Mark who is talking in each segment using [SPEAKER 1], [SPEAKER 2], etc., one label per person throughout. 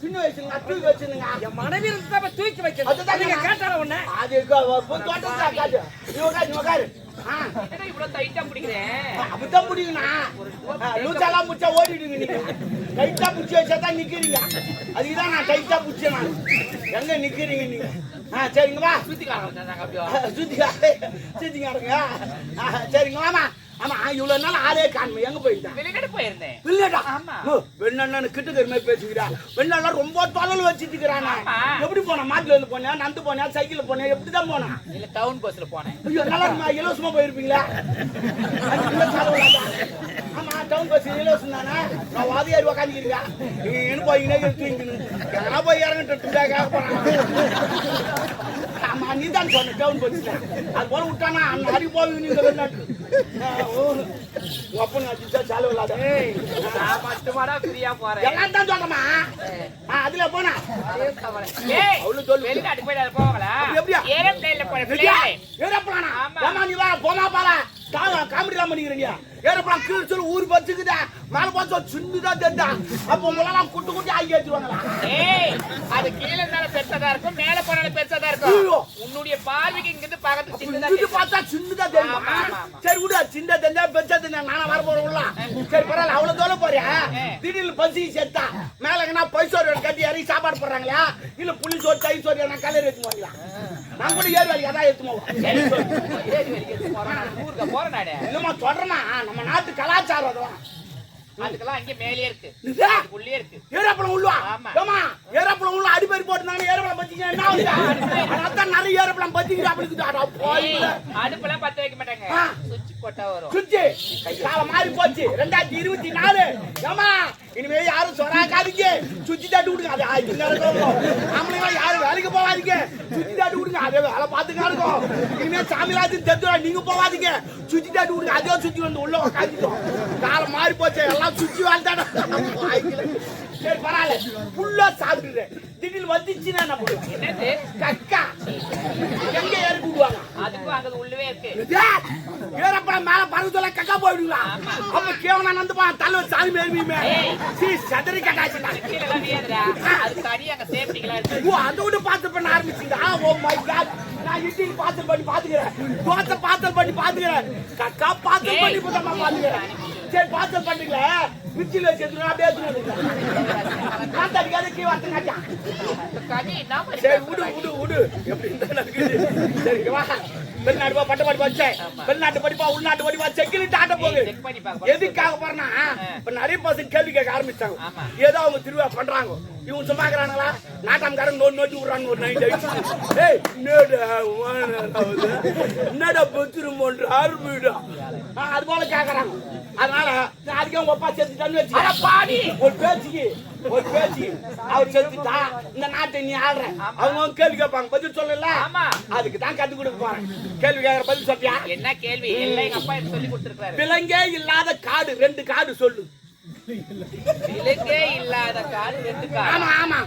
[SPEAKER 1] சின்ன வயசுல நான் தூக்கி வச்சிருந்தேங்க.
[SPEAKER 2] என் மனைவி இருந்து தான் தூக்கி வைக்கிறது
[SPEAKER 1] அதுதான்
[SPEAKER 2] நீங்க
[SPEAKER 1] நான்.
[SPEAKER 2] கேட்டார உன்ன.
[SPEAKER 1] அது
[SPEAKER 2] இவ்வளவு டைட்டா பிடிக்கிறேன்
[SPEAKER 1] அப்படித்தான் முடியுங்கண்ணா லூச்சாலாம் முடிச்சா ஓடிடுங்க நீங்க. டைட்டா பிடிச்சி வச்சா தான் நிக்கிறீங்க. அதுக்குதான் நான் டைட்டா பிடிச்சேன் நான். எங்க நிக்கிறீங்க நீங்க? ஆ சரிங்க வா.
[SPEAKER 2] சுத்திக்காரங்க
[SPEAKER 1] சுத்திக்காரங்க. ஆ, சரிங்க வாமா. ஆமா இவ்வளவு நாள் ஆளே காணுமே எங்க
[SPEAKER 2] வெளிக்கடை போயிருந்தேன்.
[SPEAKER 1] இல்லடா
[SPEAKER 2] ஆமா.
[SPEAKER 1] வெண்ணண்ணன் கிட்ட மாதிரி பேசுகிறா வெண்ணண்ணன் ரொம்ப தொலைல்
[SPEAKER 2] ஆமா.
[SPEAKER 1] எப்படி போனா? மாட்டுல இருந்து போனியா? நந்து போனியா? சைக்கிள்ல போனியா? எப்படி தான் போனா?
[SPEAKER 2] இல்ல டவுன் பஸ்ல போனேன்.
[SPEAKER 1] ஐயோ நல்லா இலவசமா போயிருப்பீங்களா. ஆமா டவுன் பஸ் இலவசம் தானே நான் வாதி ஏறி உக்காந்துக்கிறீங்க நீங்க என்ன போய்கினே எடுத்துங்கன்னு எங்கன்னா போய் இறங்கிட்டு போறாங்க ஆமா நீ தான் சொன்ன டவுன் பஸ்ல அது போல விட்டானா அண்ணன் அடி போவீங்க நீங்க வெளிநாட்டு ஒப்பன் அடிச்சா செலவு இல்லாத
[SPEAKER 2] மட்டுமாடா ஃப்ரீயா போறேன்
[SPEAKER 1] எல்லாம் தான் சொல்றமா அதுல போனா அவ்வளவு சொல்லு.
[SPEAKER 2] வெளிநாட்டு போகல
[SPEAKER 1] அப்படி எப்படியா?
[SPEAKER 2] ஏரோப்ளேன்ல போறேன்.
[SPEAKER 1] ஏரோப்ளானா?
[SPEAKER 2] ஆமா.
[SPEAKER 1] நீ வா, போமா பாரா. கா- காமெடிலாம் பண்ணிக்கிறீங்க. ஏரோப்ளான் கீழே சொல்லு, ஊரு பஸ்ஸுக்குதா. மேல போனா சொல்லு, சின்னதா தெரியுதா. அப்போ உங்களெல்லாம் குட்டு குட்டி ஆக்கி ஏத்துவாங்களா?
[SPEAKER 2] ஏய், அது கீழே இருந்தாலும் பெருசாதான் இருக்கும் மேல போனாலும் பெருசாதான்
[SPEAKER 1] ஐயோ.
[SPEAKER 2] இருக்கும் உன்னுடைய பார்வைக்கு இங்கிருந்து பார்க்கறது
[SPEAKER 1] அப்ப
[SPEAKER 2] சின்னதா தெரியும்.
[SPEAKER 1] பார்த்தா சின்னதா தெரியுமா? சரி விடு, சின்னதா தெரிஞ்சா, பெருசா தெரிஞ்சா, நானா வர போறேன் உள்ள. சரி, பரவாயில்ல, அவ்வளவு தூரம் போறியா? திடீர்னு பசிக்கு செத்தா, மேல எங்கனா பைசோறு கட்டி இறங்கி சாப்பாடு போடுறாங்களா? இல்ல புளி சோறு, தயிர் சோறு எதனா கலர் எடுத்துன்னு போறீங்களா? நான் கூட ஏறு
[SPEAKER 2] நான் ஊருக்கு போறேன் நானு
[SPEAKER 1] இல்லம்மா, சொல்றேன்னா, நம்ம நாட்டு கலாச்சாரம் அதெல்லாம்
[SPEAKER 2] அதுக்கெல்லாம் அங்கே மேலேயே இருக்கு? உள்ளே இருக்கு
[SPEAKER 1] ஏரோப்ளேன் உள்ளவா?
[SPEAKER 2] ஆமா.
[SPEAKER 1] ஏரோப்ளேன் உள்ள ஏரோப்ளேன் பத்திக்கினா என்ன ஆகுது? அதான் நிறைய ஏரோப்ளேன் பத்திக்கிட்டு அப்படி இருக்குது. அட போயில.
[SPEAKER 2] ஏய், அடுப்பெல்லாம் பத்த வைக்க மாட்டாங்க. சுவிட்ச் போட்டா வரும்
[SPEAKER 1] மாறி போச்சு. 2024. ஏம்மா, இனிமே யாரும் சொராக்காதீங்க. சுத்தி தாட்டி விடுங்க. அது ஆயிடுச்சு நடக்கும். யாரும் வேலைக்கு போகாதீங்க. சுத்தி தாட்டி விடுங்க. அதே வேலை பார்த்துக்கா இருக்கும். இனிமே சாமிராஜன் தெரிஞ்சுடா நீங்க போகாதீங்க. சுத்தி தாட்டி விடுங்க. அதே சுத்தி வந்து உள்ள உக்காந்துட்டோம். காலம் மாறி போச்சு. எல்லாம் சுத்தி வாழ்ந்தாடா. சரி பரவாயில்ல. ஃபுல்லா சாப்பிட்டுறேன் திடீர்னு வந்துச்சுன்னா என்ன கக்கா. எங்க ஏறி விடுவாங்க
[SPEAKER 2] அதுக்கும் அங்க உள்ளவே இருக்கு.
[SPEAKER 1] மேல பறந்து சொல்ல கக்கா போயிடுங்களா அப்ப கேவனா நந்து பா தள்ள சாமி மேலுமே. சீ சதறி கட்டாச்சுடா
[SPEAKER 2] கீழே எல்லாம் வீழுதுடா. அது தனி அங்க சேஃப்டிக்கெல்லாம் இருக்கு.
[SPEAKER 1] ஓ பார்த்து பண்ண ஆரம்பிச்சீங்களா ஓ மை காட் நான் இட்லி பார்த்து பண்ணி பாத்துக்கிறேன். தோசை பார்த்து பண்ணி பாத்துக்கிறேன். கக்கா பார்த்து
[SPEAKER 2] ஏய்.
[SPEAKER 1] பண்ணி பாத்துக்கிறேன். சரி பார்த்து பண்ணீங்களே பிச்சில வச்சு அப்படியே எடுத்துட்டு காத்தாடிக்காத கீ வார்த்தை காட்டான் சரி விடு விடு விடு எப்படி நடக்குது சரி வா வெளிநாட்டு பட்ட படிப்பு வச்சேன் வெளிநாட்டு படிப்பா உள்நாட்டு படிப்பா செக்யூரிட்டி ஆட்ட போகுது எதுக்காக போறேன்னா இப்ப நிறைய பசங்க கேள்வி கேட்க ஆரம்பிச்சாங்க. ஏதோ அவங்க திருவிழா பண்றாங்க இவங்க சும்மா இருக்கிறாங்களா நாட்டாம்காரன் நோட்டி நோட்டி விடுறாங்க ஒரு நைன் ஏய் என்னடா பத்திரமோன்ற ஆரம்பிடா அது போல கேக்குறாங்க. அதனால அதுக்கே உங்க அப்பா செத்துட்டான்னு வச்சு
[SPEAKER 2] பாவி!
[SPEAKER 1] ஒரு பேச்சுக்கு ஒரு பேச்சுக்கு அவர் செத்துட்டா இந்த நாட்டை நீ ஆடுற அவங்க கேள்வி கேட்பாங்க. பதில் சொல்லல. அதுக்கு தான் கத்து கொடுக்க போறேன். கேள்வி கேட்கற பதில் சொல்லியா
[SPEAKER 2] என்ன கேள்வி? எல்லாம் எங்க அப்பா சொல்லி கொடுத்துருக்காரு
[SPEAKER 1] விலங்கே இல்லாத காடு ரெண்டு காடு சொல்லு.
[SPEAKER 2] விலங்கே இல்லாத காடு ரெண்டு காடு.
[SPEAKER 1] ஆமா ஆமா.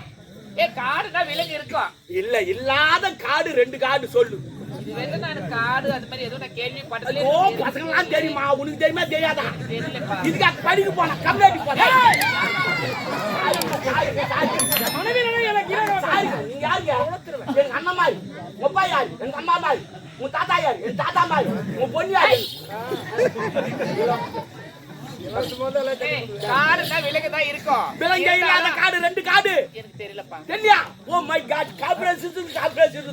[SPEAKER 2] ஏ காடுனா விலங்கு இருக்கும்.
[SPEAKER 1] இல்ல இல்லாத காடு ரெண்டு காடு சொல்லு.
[SPEAKER 2] காடு அது மாதிரி எதுவும் நான் கேள்வி பட்டதுல
[SPEAKER 1] ஓ பசங்களாம் தெரியுமா? உனக்கு தெரியுமா? தெரியாதா? இதுக்காக படிக்க போன யாருங்க எங்க அண்ணன் மாதிரி அப்பா யாரு? எங்க அம்மா மாதிரி உன் தாத்தா யாரு? என் தாத்தா மாதிரி உன் பொண்ணு யாரு?
[SPEAKER 2] காடுனா விலங்கு தான் இருக்கும்.
[SPEAKER 1] விலங்கே இல்லாத காடு ரெண்டு காடு.
[SPEAKER 2] எனக்கு தெரியலப்பா.
[SPEAKER 1] Oh my God corporation corporation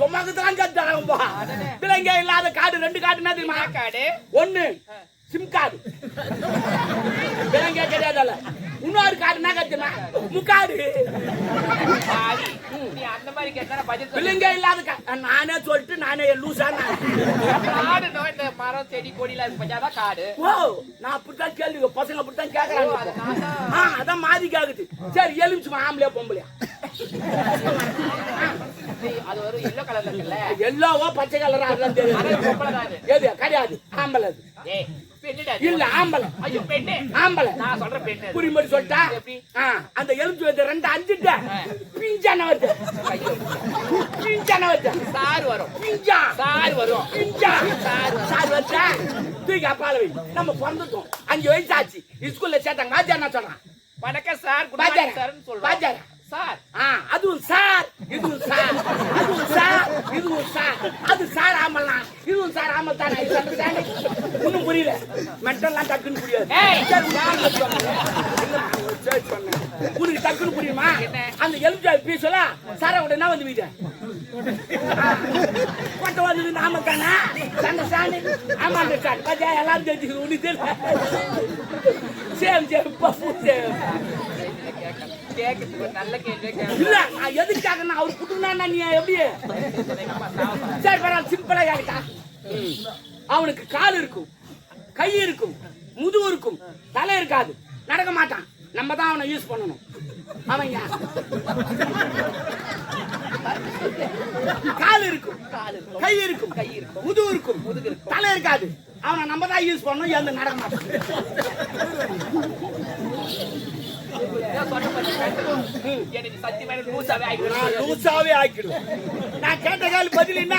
[SPEAKER 1] சும்மாக்கு தான் கத்தாரம்பா விலங்கே இல்லாத காடு ரெண்டு காடு என்ன தெரியுமா
[SPEAKER 2] காடு?
[SPEAKER 1] ஒண்ணு. சிம் கார்டு விலங்கே கிடையாதுல்ல இன்னொரு கார்டு என்ன கத்துமா முக்காடு
[SPEAKER 2] அந்த மாதிரி கேட்டா
[SPEAKER 1] விலங்கே இல்லாத நானே சொல்லிட்டு நானே லூசா
[SPEAKER 2] இந்த மரம் செடி பார்த்தா அதான் காடு
[SPEAKER 1] ஓ நான் அப்படித்தான் கேள்வி பசங்க அப்படித்தான். ஆ அதான் மாதிரி கேக்குது சரி எலுமிச்சுமா ஆம்பளையா பொம்பளையா
[SPEAKER 2] அது ஒரு எல்லோ கலர்ல இருக்குல்ல
[SPEAKER 1] எல்லாவோ பச்சை கலரா அதெல்லாம் எது கிடையாது ஆம்பளை
[SPEAKER 2] ஏய்
[SPEAKER 1] இல்ல ஆம்பளை.
[SPEAKER 2] ஐயோ பெண்ணு.
[SPEAKER 1] ஆம்பளை.
[SPEAKER 2] நான் சொல்ற பெண்ணு அது.
[SPEAKER 1] புரியும்படி சொல்லிட்டா அந்த எலும்பு வந்து ரெண்டு அஞ்சுட்ட பிஞ்சான வருது. பிஞ்சான வருது.
[SPEAKER 2] சார் வரும்.
[SPEAKER 1] பிஞ்சா.
[SPEAKER 2] சார் வரும்.
[SPEAKER 1] பிஞ்சா. சார் வச்சா தூக்கி அப்பால வை. நம்ம பிறந்துட்டோம். அஞ்சு வயசு ஆச்சு. ஸ்கூல்ல சேர்த்தாங்க வாத்தியார் என்ன சொல்றான்
[SPEAKER 2] வணக்கம் சார் குட் சார்.
[SPEAKER 1] அதுவும் சார் இதுவும் சார் அதுவும் சார் இதுவும் சார். அது சார் ஆமல்லாம் இதுவும் சார் ஆமல் தானே? ஒண்ணும் புரியல. மெட்டல்லாம் டக்குன்னு புரியாது. வந்து. உனக்கு டக்குன்னு புரியுமா?
[SPEAKER 2] என்ன?
[SPEAKER 1] அந்த எலுமிச்சா பீஸல சார உடனே வந்து வீடு கொட்ட வந்தது நாம தானே? சண்டை சாணி. ஆமா சார் பாத்தியா? எல்லாரும் தெரிஞ்சுக்கணும் உனக்கு தெரியல சேம் சேம். பப்பு சேம்
[SPEAKER 2] கேக்குது ஒரு நல்ல கேள்வி
[SPEAKER 1] இல்ல நான் எதுக்காக நான் அவர் குடுனா நீ எப்படி? சரி பரவாயில்ல சிம்பிளா கேட்டா அவனுக்கு கால் இருக்கும் கை இருக்கும் முதுகு இருக்கும் தலை இருக்காது. நடக்க மாட்டான். நம்ம தான் அவனை யூஸ் பண்ணணும். அவன் கால் இருக்கும் கை இருக்கும் கை இருக்கும் முதுகு இருக்கும் முதுகு இருக்கும் தலை இருக்காது. அவனை நம்ம தான் யூஸ் பண்ணணும் எந்த நடக்க மாட்டான்.
[SPEAKER 2] எனக்கு சத்தியமான லூசாவே
[SPEAKER 1] நான் லூசாவே ஆக்கிடுவேன் நான் கேட்ட கேள்வி பதில் என்ன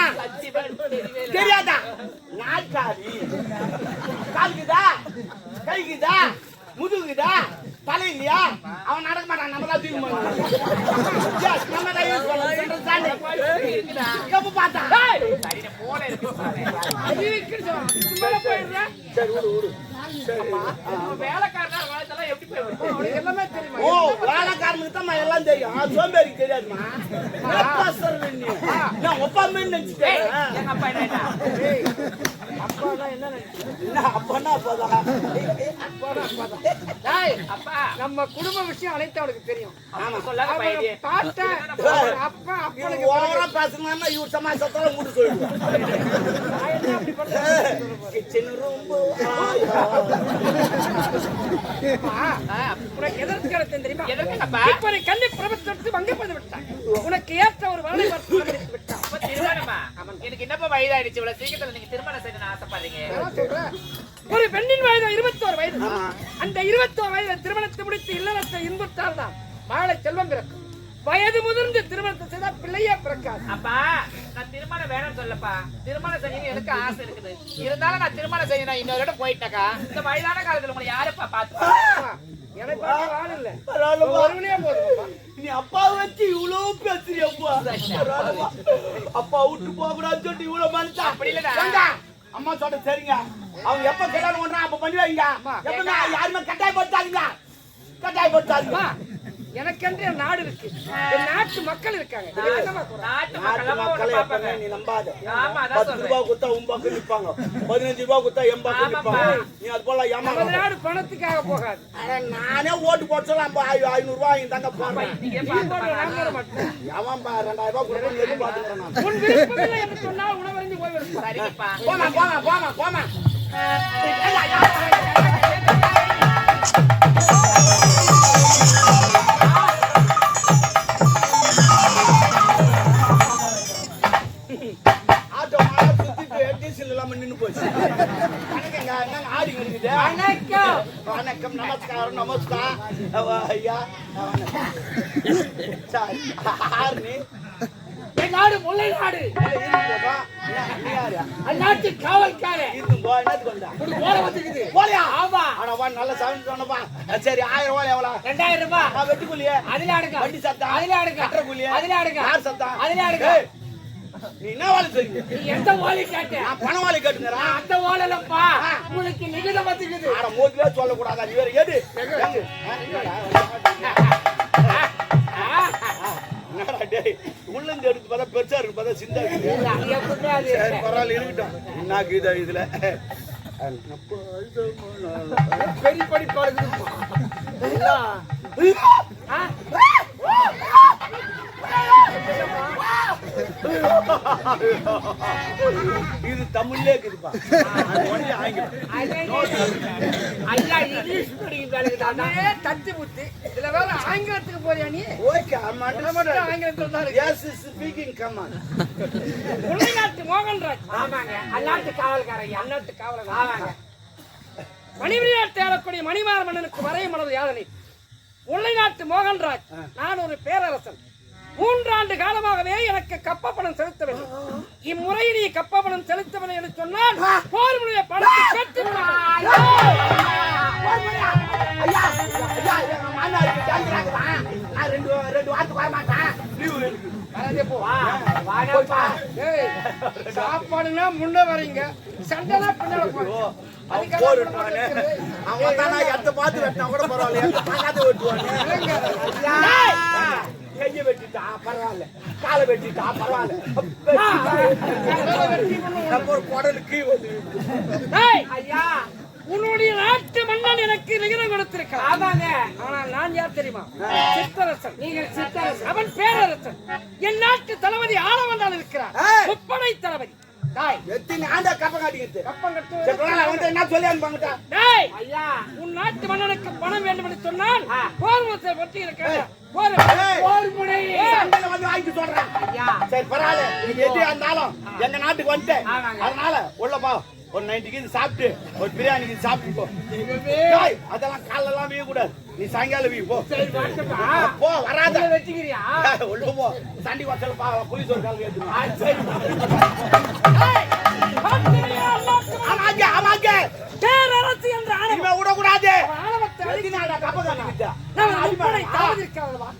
[SPEAKER 1] தெரியாதா நாற்காலி காலுக்குதா கைக்குதா முதுகுதா தலை இல்லையா அவன் நடக்க மாட்டான் நம்ம தான் நம்ம தான்
[SPEAKER 2] சரி,
[SPEAKER 1] விடு, விடு. ஓ, வேலைக்காரனுக்கு தான் எல்லாம் தெரியும். சோம்பேறிக்கு தெரியாதும்மா. நீ? நான் ஒப்பா மாதிரி
[SPEAKER 2] அப்பா அப்பா.
[SPEAKER 3] நம்ம குடும்ப விஷயம் அனைத்து அவனுக்கு தெரியும். அப்பா
[SPEAKER 1] ஓவரா பேசுனான்னா இவர் சமாசத்தோட மூடு சொல்லிடுவான். கிச்சன் ரொம்ப
[SPEAKER 3] உனக்கு எதற்கு கிடைத்தது தெரியுமா?
[SPEAKER 2] அப்பா?
[SPEAKER 3] இப்ப நீ கன்னி பிரபத்தெடுத்து வங்கப்பது விட்டாய் உனக்கு ஏற்ற ஒரு வேலை பார்த்து கிடைத்து விட்டான்
[SPEAKER 2] அப்ப திருமணமா வயதாயிடுச்சு இவ்வளவு சீக்கிரத்துல நீங்க திருமணம் செய்யணும்னு ஆசைப்படுறீங்க.
[SPEAKER 3] ஒரு பெண்ணின் வயது இருபத்தோரு வயது. அந்த இருபத்தோரு வயது திருமணத்தை முடித்து இல்லறத்தை இன்புற்றால் தான் வாழை செல்வம் பிறக்கும். வயது முதிர்ந்து திருமணத்தை செய்தால் பிள்ளையே பிறக்காது.
[SPEAKER 2] அப்பா நான் திருமணம் வேணும்னு சொல்லப்பா. திருமணம் செய்யணும் எனக்கு ஆசை இருக்குது. இருந்தாலும் நான் திருமணம் செய்யணும். இன்னொரு இடம் போயிட்டாக்கா இந்த வயதான காலத்துல உங்களை யாருப்பா பாத்து
[SPEAKER 3] ஆமா. எனக்கு ஆள் இல்ல. ஒருவனே போதும்.
[SPEAKER 1] நீ அப்பா வச்சு இவ்வளவு பரவாயில்லப்பா. அப்பா விட்டு போக கூடாதுன்னு சொல்லிட்டு இவ்வளவு மனுஷா
[SPEAKER 2] அப்படி.
[SPEAKER 1] ஏண்டா? அம்மா சொல்ற சரிங்க அவங்க எப்ப கல்யாணம் பண்றான் அப்ப பண்ணி வைங்க எப்ப யாருமே கட்டாயப்படுத்தாதீங்க கட்டாயப்படுத்தாதீங்க
[SPEAKER 3] எனக்கென்று என் நாடு இருக்கு. என் நாட்டு மக்கள் இருக்காங்க?
[SPEAKER 2] நாட்டு மக்கள்
[SPEAKER 1] எப்பவுமே நீ நம்பாத. பத்து ரூபாய் கொடுத்தா உம்பாக்கு நிப்பாங்க. பதினஞ்சு ரூபாய் கொடுத்தா எம்பாக்கு. நிப்பாங்க. நீ அது போல ஏமாற
[SPEAKER 3] நாடு பணத்துக்காக போகாது.
[SPEAKER 1] நானே ஓட்டு போட்டு சொல்ல ஐநூறு ரூபாய் வாங்கி தாங்க போறேன்
[SPEAKER 2] நீங்க
[SPEAKER 3] நீ போடுற நான் போட மாட்டேன்
[SPEAKER 1] எவன் பா ரெண்டாயிரம் ரூபாய் கொடுக்கணும் எதிர்பார்த்துக்கிறேன் நான்
[SPEAKER 3] உன் விருப்பமில்லை என்று சொன்னால் போய்விடும்
[SPEAKER 2] சரிங்கப்பா
[SPEAKER 1] போமா போமா போமா போமா
[SPEAKER 3] வணக்கம்
[SPEAKER 1] வணக்கம் நமஸ்காரம் நமஸ்கார் ஐயா சாரி யாரு
[SPEAKER 3] என் நாடு முல்லை நாடு
[SPEAKER 1] யாரு?
[SPEAKER 3] அந்நாட்டு காவல்காரன்
[SPEAKER 1] இருந்து போ, என்னத்துக்கு வந்தா?
[SPEAKER 3] உனக்கு வந்துக்குது
[SPEAKER 1] போலியா?
[SPEAKER 3] ஆமா
[SPEAKER 1] அட நல்ல sound சொன்னப்பா. சரி ஆயிரம் ரூபாய் எவ்வளவு
[SPEAKER 3] ரெண்டாயிரம் ரூபாய்
[SPEAKER 1] வெட்டி வெட்டுக்குள்ளியே
[SPEAKER 3] அதுல அடுக்க
[SPEAKER 1] வட்டி சத்தம்
[SPEAKER 3] அதுல அடுக்க
[SPEAKER 1] கட்டுற கூலியே
[SPEAKER 3] அதுல அடுக்க
[SPEAKER 1] யார் சத்தம்
[SPEAKER 3] அதுல அடுக்க
[SPEAKER 1] நீ என்ன வேலை செய்யுங்க
[SPEAKER 3] நீ எந்த ஓலை கேட்ட
[SPEAKER 1] நான் பண வேலை கேட்டுங்கிறேன்
[SPEAKER 3] அந்த ஓலலப்பா உங்களுக்கு நிகிதம் வந்துக்குது
[SPEAKER 1] ஆட மோதிலே சொல்லக்கூடாதா நீ வேற என்னடா டேய் உள்ள இருந்து எடுத்து பார்த்தா பெருசா இருக்கு பார்த்தா சிந்தா இருக்கு சரி பரவாயில்ல இருக்கட்டும் என்ன கீதா இதுல
[SPEAKER 3] பெரிய படிப்பாடு
[SPEAKER 1] இது தமிழ்லே இருக்குதுப்பா.
[SPEAKER 3] ஐயா இங்கிலீஷ் தத்து புத்தி. இதுல வேற ஆங்கிலத்துக்கு போறியா நீ?
[SPEAKER 1] ஓகே
[SPEAKER 3] ஆங்கிலத்துல தான் இருக்கு.
[SPEAKER 1] ஸ்பீக்கிங் கமான்
[SPEAKER 3] உள்நாட்டு மோகன்ராஜ் ஆமாங்க அந்நாட்டு காவல்காரன் அந்நாட்டு காவலர் ஆமாங்க. மணிமணி நாட்டு ஆளக்கூடிய மணிமாற மன்னனுக்கு வரைய மனது யாதனை. முல்லை நாட்டு மோகன்ராஜ் நான் ஒரு பேரரசன். மூன்றாண்டு காலமாகவே எனக்கு கப்ப பணம் செலுத்த வேண்டும் இம்முறை நீ கப்ப பணம் செலுத்தவில்லை என்று சொன்னால் போர் முறைய பணத்தை பெற்று
[SPEAKER 1] ஐயா ஐயா எங்க மாமனாருக்கு ஜாங்கிராக்குதா நான் ரெண்டு ரெண்டு வாரத்துக்கு வர மாட்டேன். லீவு இருக்கு.
[SPEAKER 2] வாடப்பா
[SPEAKER 3] ஏய், சாப்பாடுனா முன்ன வரீங்க. சண்டைனா பின்னால
[SPEAKER 1] அவன் தானா எத்த பார்த்து வெட்டினா கூட பரவாயில்ல எத்த கையை வெட்டிட்டா பரவாயில்ல. காலை வெட்டிட்டா பரவாயில்ல. ஒரு குடலுக்கு
[SPEAKER 2] ஐயா.
[SPEAKER 3] உன்னுடைய நாட்டு மன்னன் எனக்கு விகிதம் கொடுத்திருக்கிறான்.
[SPEAKER 2] ஆமாங்க
[SPEAKER 3] ஆனால் நான் யார் தெரியுமா? சித்தரசன்.
[SPEAKER 2] நீங்கள் சித்தரசன்.
[SPEAKER 3] அவன் பேரரசன். என் நாட்டு தளபதி ஆளவந்தான் இருக்கிறார். முப்படை தளபதி. உன் நாட்டு மன்னனுக்கு பணம் வேண்டும் என்று சொன்னால். போர் பற்றி இருக்க
[SPEAKER 2] முனை
[SPEAKER 1] சண்டையில வந்து வாங்கிட்டு சொல்றேன் சரி பரவாயில்ல. நீங்க எது இருந்தாலும் எங்க நாட்டுக்கு வந்துட்டேன். அதனால உள்ளப்பா ஒரு நைன்டிக்கு இது சாப்பிட்டு ஒரு பிரியாணிக்கு இது சாப்பிட்டு அதெல்லாம் காலைல எல்லாம் வீய கூடாது நீ சாயங்காலம் வீ போ. போ வராத.
[SPEAKER 2] வச்சுக்கிறியா?
[SPEAKER 1] உள்ள போ. சண்டி வாசல் பா ஒரு கால் ஏத்து
[SPEAKER 3] 你打不就
[SPEAKER 1] 搞
[SPEAKER 3] 了
[SPEAKER 1] 吧？